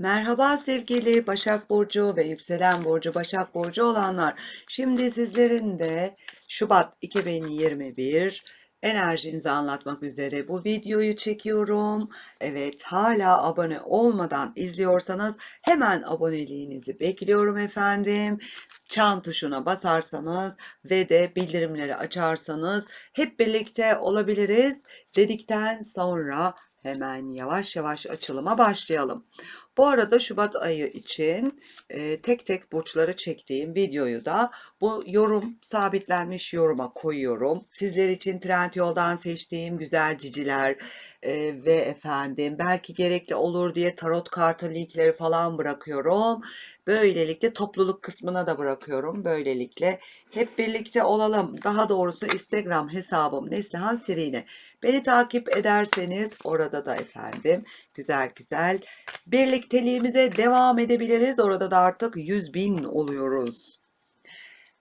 Merhaba sevgili Başak Burcu ve yükselen burcu Başak Burcu olanlar. Şimdi sizlerin de Şubat 2021 enerjinizi anlatmak üzere bu videoyu çekiyorum. Evet hala abone olmadan izliyorsanız hemen aboneliğinizi bekliyorum efendim. Çan tuşuna basarsanız ve de bildirimleri açarsanız hep birlikte olabiliriz dedikten sonra hemen yavaş yavaş açılıma başlayalım. Bu arada Şubat ayı için e, tek tek burçları çektiğim videoyu da bu yorum sabitlenmiş yoruma koyuyorum. Sizler için Trendyol'dan seçtiğim güzel ciciler e, ve efendim belki gerekli olur diye tarot kartı linkleri falan bırakıyorum. Böylelikle topluluk kısmına da bırakıyorum. Böylelikle hep birlikte olalım. Daha doğrusu Instagram hesabım Neslihan Serine. Beni takip ederseniz orada da efendim güzel güzel birlikteliğimize devam edebiliriz. Orada da artık 100 bin oluyoruz.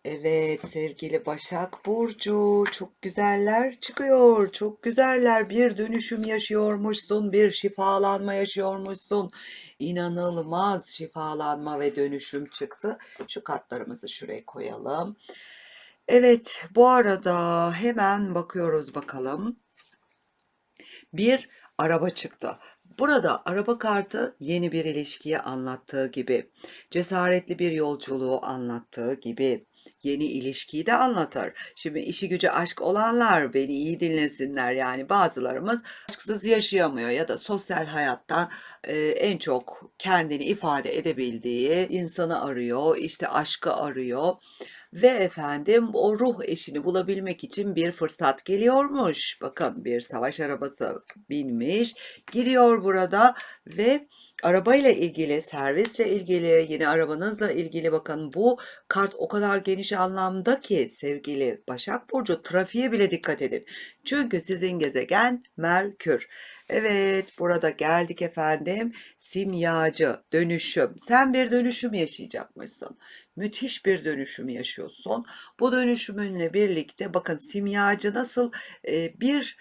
Evet sevgili Başak Burcu çok güzeller çıkıyor. Çok güzeller bir dönüşüm yaşıyormuşsun. Bir şifalanma yaşıyormuşsun. İnanılmaz şifalanma ve dönüşüm çıktı. Şu kartlarımızı şuraya koyalım. Evet bu arada hemen bakıyoruz bakalım. Bir araba çıktı. Burada araba kartı yeni bir ilişkiyi anlattığı gibi, cesaretli bir yolculuğu anlattığı gibi, yeni ilişkiyi de anlatır. Şimdi işi gücü aşk olanlar beni iyi dinlesinler. Yani bazılarımız aşksız yaşayamıyor ya da sosyal hayatta e, en çok kendini ifade edebildiği insanı arıyor, işte aşkı arıyor. Ve efendim o ruh eşini bulabilmek için bir fırsat geliyormuş. Bakın bir savaş arabası binmiş, gidiyor burada ve arabayla ilgili, servisle ilgili, yeni arabanızla ilgili bakın bu kart o kadar geniş anlamda ki sevgili Başak Burcu trafiğe bile dikkat edin. Çünkü sizin gezegen Merkür. Evet burada geldik efendim. Simyacı, dönüşüm. Sen bir dönüşüm yaşayacakmışsın. Müthiş bir dönüşüm yaşıyorsun. Bu dönüşümünle birlikte bakın simyacı nasıl e, bir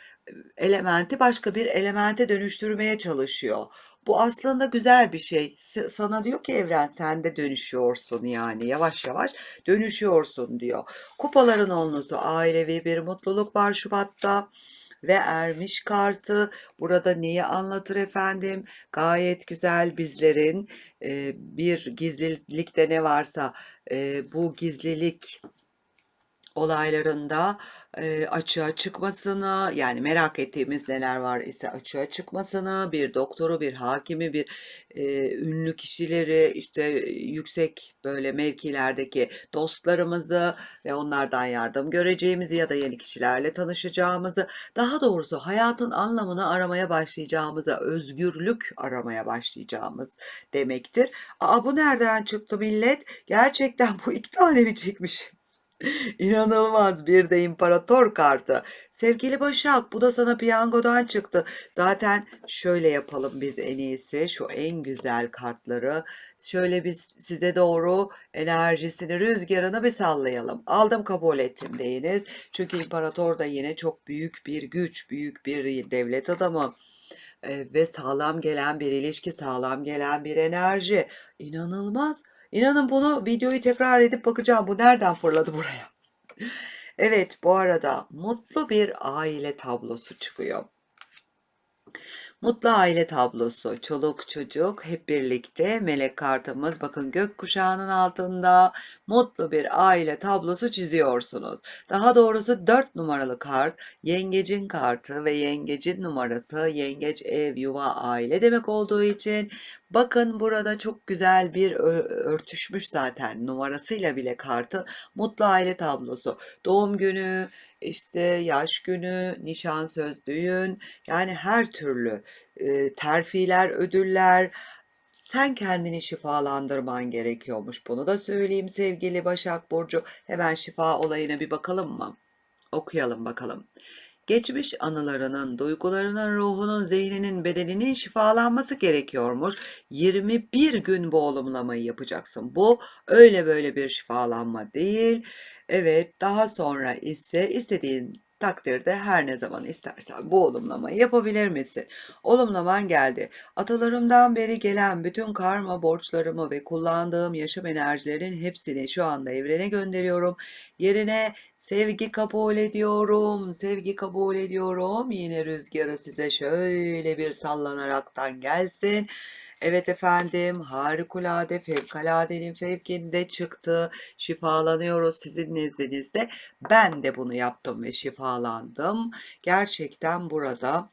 elementi başka bir elemente dönüştürmeye çalışıyor. Bu aslında güzel bir şey. Sana diyor ki evren sen de dönüşüyorsun yani yavaş yavaş dönüşüyorsun diyor. Kupaların onlusu ailevi bir mutluluk var Şubat'ta ve ermiş kartı burada neyi anlatır efendim? Gayet güzel bizlerin e, bir gizlilikte ne varsa e, bu gizlilik olaylarında e, açığa çıkmasını yani merak ettiğimiz neler var ise açığa çıkmasını bir doktoru bir hakimi bir e, ünlü kişileri işte yüksek böyle mevkilerdeki dostlarımızı ve onlardan yardım göreceğimizi ya da yeni kişilerle tanışacağımızı daha doğrusu hayatın anlamını aramaya başlayacağımızı özgürlük aramaya başlayacağımız demektir. Aa bu nereden çıktı millet? Gerçekten bu iki tane mi çekmiş? İnanılmaz bir de imparator kartı. Sevgili Başak bu da sana piyangodan çıktı. Zaten şöyle yapalım biz en iyisi şu en güzel kartları. Şöyle biz size doğru enerjisini rüzgarını bir sallayalım. Aldım kabul ettim deyiniz. Çünkü imparator da yine çok büyük bir güç, büyük bir devlet adamı e, ve sağlam gelen bir ilişki, sağlam gelen bir enerji. İnanılmaz. İnanın bunu videoyu tekrar edip bakacağım. Bu nereden fırladı buraya? Evet, bu arada mutlu bir aile tablosu çıkıyor. Mutlu aile tablosu, çoluk çocuk hep birlikte melek kartımız bakın gökkuşağının altında mutlu bir aile tablosu çiziyorsunuz. Daha doğrusu 4 numaralı kart yengecin kartı ve yengecin numarası yengeç ev yuva aile demek olduğu için bakın burada çok güzel bir örtüşmüş zaten numarasıyla bile kartı mutlu aile tablosu. Doğum günü, işte yaş günü, nişan söz, düğün yani her türlü e, terfiler, ödüller sen kendini şifalandırman gerekiyormuş. Bunu da söyleyeyim sevgili Başak Burcu. Hemen şifa olayına bir bakalım mı? Okuyalım bakalım. Geçmiş anılarının, duygularının, ruhunun, zihninin, bedeninin şifalanması gerekiyormuş. 21 gün bu olumlamayı yapacaksın. Bu öyle böyle bir şifalanma değil. Evet, daha sonra ise istediğin takdirde her ne zaman istersen bu olumlamayı yapabilir misin? Olumlaman geldi. Atalarımdan beri gelen bütün karma borçlarımı ve kullandığım yaşam enerjilerin hepsini şu anda evrene gönderiyorum. Yerine sevgi kabul ediyorum, sevgi kabul ediyorum. Yine rüzgarı size şöyle bir sallanaraktan gelsin. Evet efendim harikulade fevkaladenin fevkinde çıktı. Şifalanıyoruz sizin nezdinizde. Ben de bunu yaptım ve şifalandım. Gerçekten burada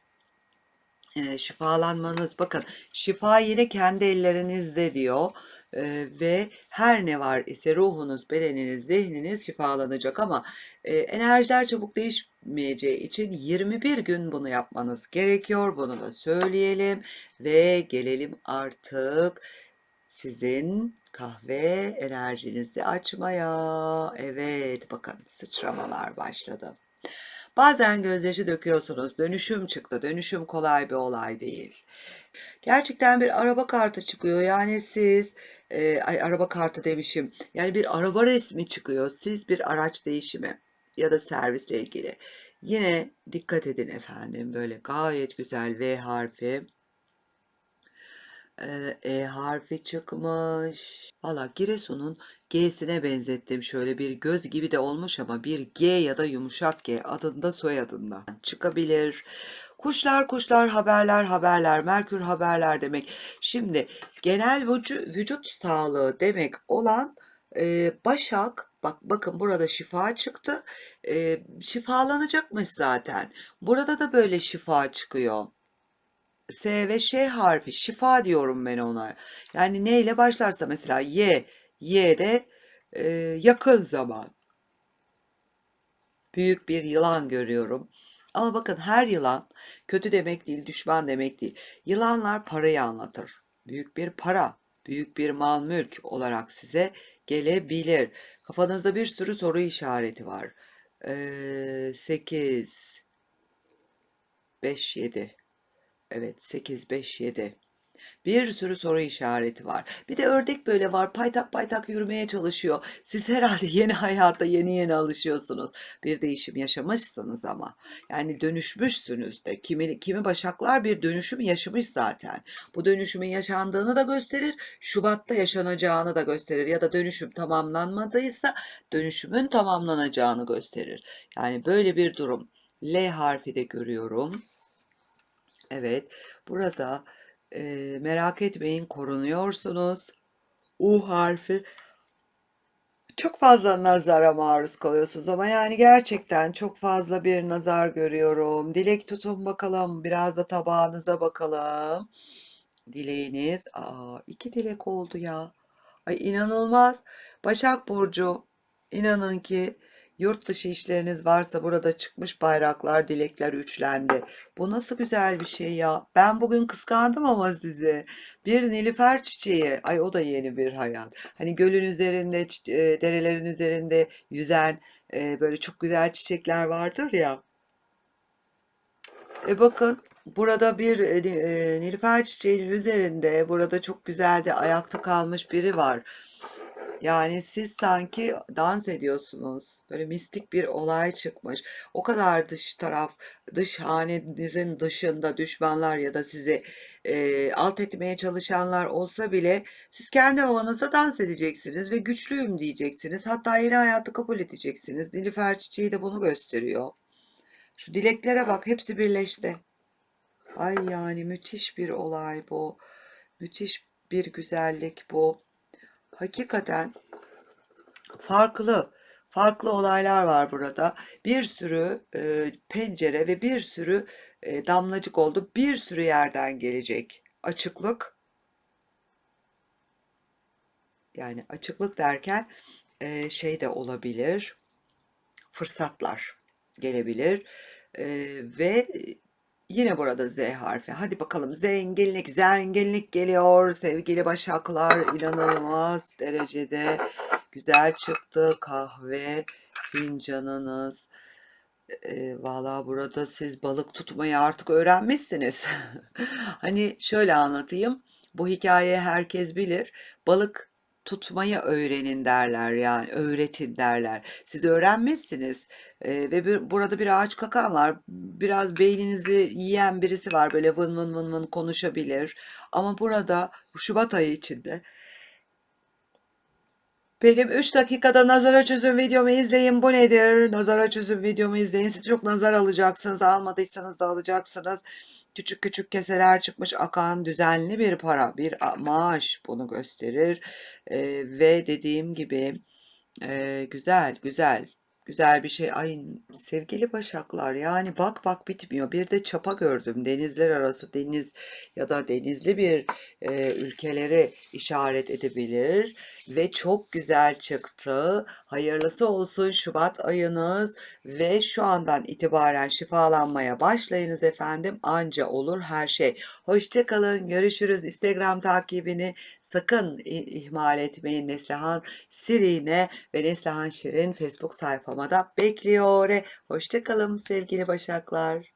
e, şifalanmanız bakın şifa yine kendi ellerinizde diyor. Ee, ve her ne var ise ruhunuz, bedeniniz, zihniniz şifalanacak ama e, enerjiler çabuk değişmeyeceği için 21 gün bunu yapmanız gerekiyor. Bunu da söyleyelim ve gelelim artık sizin kahve enerjinizi açmaya. Evet bakın sıçramalar başladı. Bazen gözyaşı döküyorsunuz. Dönüşüm çıktı. Dönüşüm kolay bir olay değil. Gerçekten bir araba kartı çıkıyor. Yani siz e, ay araba kartı demişim. Yani bir araba resmi çıkıyor. Siz bir araç değişimi ya da servisle ilgili. Yine dikkat edin efendim. Böyle gayet güzel V harfi. E, e harfi çıkmış. Valla Giresun'un G'sine benzettim. Şöyle bir göz gibi de olmuş ama bir G ya da yumuşak G adında soyadında çıkabilir. Kuşlar kuşlar haberler haberler Merkür haberler demek. Şimdi genel vücut, vücut sağlığı demek olan e, Başak bak bakın burada şifa çıktı. E, şifalanacakmış zaten. Burada da böyle şifa çıkıyor. S ve Ş harfi şifa diyorum ben ona. Yani ne ile başlarsa mesela Y, Y de e, yakın zaman. Büyük bir yılan görüyorum. Ama bakın her yılan kötü demek değil, düşman demek değil. Yılanlar parayı anlatır. Büyük bir para, büyük bir mal mülk olarak size gelebilir. Kafanızda bir sürü soru işareti var. Ee, 8 5 7 Evet 8 5 7 bir sürü soru işareti var. Bir de ördek böyle var paytak paytak yürümeye çalışıyor. Siz herhalde yeni hayata yeni yeni alışıyorsunuz. Bir değişim yaşamışsınız ama. Yani dönüşmüşsünüz de. Kimi, kimi başaklar bir dönüşüm yaşamış zaten. Bu dönüşümün yaşandığını da gösterir. Şubat'ta yaşanacağını da gösterir. Ya da dönüşüm tamamlanmadıysa dönüşümün tamamlanacağını gösterir. Yani böyle bir durum. L harfi de görüyorum. Evet. Burada e, merak etmeyin korunuyorsunuz. U harfi çok fazla nazara maruz kalıyorsunuz ama yani gerçekten çok fazla bir nazar görüyorum. Dilek tutun bakalım. Biraz da tabağınıza bakalım. Dileğiniz. Aa, iki dilek oldu ya. Ay inanılmaz. Başak Burcu inanın ki Yurt dışı işleriniz varsa burada çıkmış bayraklar, dilekler üçlendi. Bu nasıl güzel bir şey ya. Ben bugün kıskandım ama sizi. Bir nilüfer çiçeği. Ay o da yeni bir hayat. Hani gölün üzerinde, e, derelerin üzerinde yüzen e, böyle çok güzel çiçekler vardır ya. E bakın burada bir e, e nilüfer çiçeğinin üzerinde burada çok güzel de ayakta kalmış biri var. Yani siz sanki dans ediyorsunuz. Böyle mistik bir olay çıkmış. O kadar dış taraf, dış hanenizin dışında düşmanlar ya da sizi e, alt etmeye çalışanlar olsa bile siz kendi havanızda dans edeceksiniz ve güçlüyüm diyeceksiniz. Hatta yeni hayatı kabul edeceksiniz. Nilüfer çiçeği de bunu gösteriyor. Şu dileklere bak hepsi birleşti. Ay yani müthiş bir olay bu. Müthiş bir güzellik bu hakikaten farklı farklı olaylar var burada. Bir sürü e, pencere ve bir sürü e, damlacık oldu. Bir sürü yerden gelecek açıklık. Yani açıklık derken e, şey de olabilir. Fırsatlar gelebilir. E, ve Yine burada Z harfi. Hadi bakalım zenginlik, zenginlik geliyor sevgili başaklar. inanılmaz derecede güzel çıktı kahve fincanınız. E, Valla burada siz balık tutmayı artık öğrenmişsiniz. hani şöyle anlatayım. Bu hikayeyi herkes bilir. Balık tutmayı öğrenin derler yani öğretin derler. Siz öğrenmezsiniz Ee, ve bir, burada bir ağaç kakan var. Biraz beyninizi yiyen birisi var böyle vın vın vın vın konuşabilir. Ama burada Şubat ayı içinde benim 3 dakikada nazara çözüm videomu izleyin. Bu nedir? Nazara çözüm videomu izleyin. Siz çok nazar alacaksınız. Almadıysanız da alacaksınız. Küçük küçük keseler çıkmış akan düzenli bir para, bir maaş bunu gösterir. Ee, ve dediğim gibi e, güzel, güzel, güzel bir şey. Ay sevgili başaklar yani bak bak bitmiyor. Bir de çapa gördüm. Denizler arası deniz ya da denizli bir e, ülkeleri işaret edebilir ve çok güzel çıktı. Hayırlısı olsun Şubat ayınız ve şu andan itibaren şifalanmaya başlayınız efendim. Anca olur her şey. Hoşça kalın. Görüşürüz. Instagram takibini sakın ihmal etmeyin. Neslihan Sirine ve Neslihan Şirin Facebook sayfama da bekliyor. Hoşça kalın sevgili başaklar.